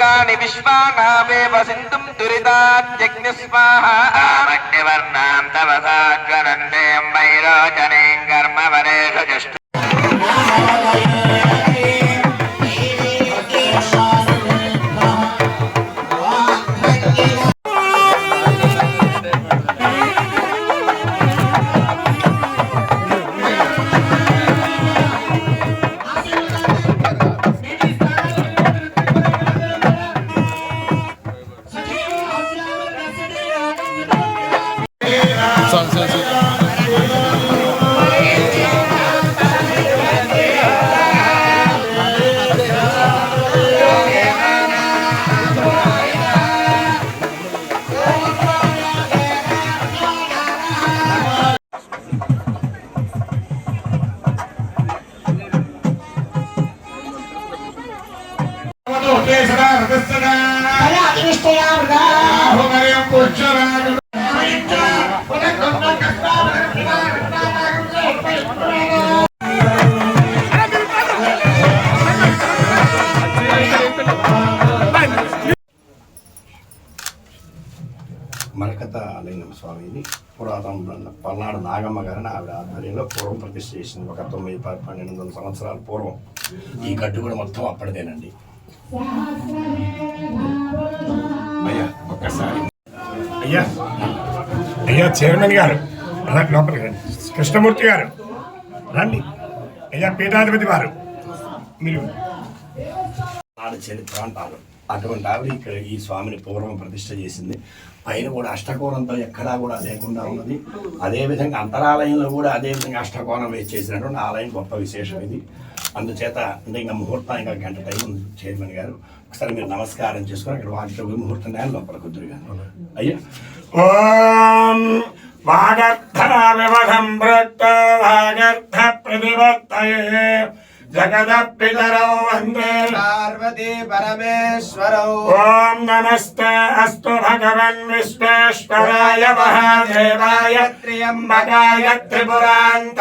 లోకాని విశ్వానామేవ సింధుం దురితాన్యగ్నిస్వాహాగ్నివర్ణాం తవ సాజ్వనందేం వైరోచనేం జష్టు మరకత లింగం స్వామిని పురాతన పల్నాడు నాగమ్మ గారిని ఆవిడ ఆధ్వర్యంలో పూర్వం ప్రతిష్ఠ చేసింది. ఒక తొమ్మిది పన్నెండు వందల సంవత్సరాల పూర్వం. ఈ గడ్డు కూడా మొత్తం అప్పటిదేనండి. అయ్యా ఒక్కసారి. అయ్యా అయ్యా చైర్మన్ గారు లోపలికి రండి. కృష్ణమూర్తి గారు రండి. అయ్యా పీఠాధిపతి వారు మీరు. చరిత్ర అంటారు అటువంటి ఆవిడ ఇక్కడ ఈ స్వామిని పూర్వం ప్రతిష్ఠ చేసింది. పైన కూడా అష్టకోణంతో ఎక్కడా కూడా లేకుండా ఉన్నది. అదేవిధంగా అంతరాలయంలో కూడా అదేవిధంగా అష్టకోణం వేసి చేసినటువంటి ఆలయం గొప్ప విశేషం ఇది. అందుచేత అంటే ఇంకా ముహూర్తం ఇంకా గంట టైం ఉంది. చైర్మన్ గారు ఒకసారి మీరు నమస్కారం చేసుకొని అక్కడ వాటిలో పోయి ముహూర్తం నేను లోపల కుదురు కానీ అయ్యా. ఓం వాగర్థ వివహం భృత్త వాగర్థ ప్రతిపత్తయే జగద పితరౌ వందే. పార్వతీ పరమేశ్వరౌ. ఓం నమస్తే అస్తు భగవన్ విశ్వేశ్వరాయ మహాదేవాయ. త్రియంబకాయ త్రిపురాంత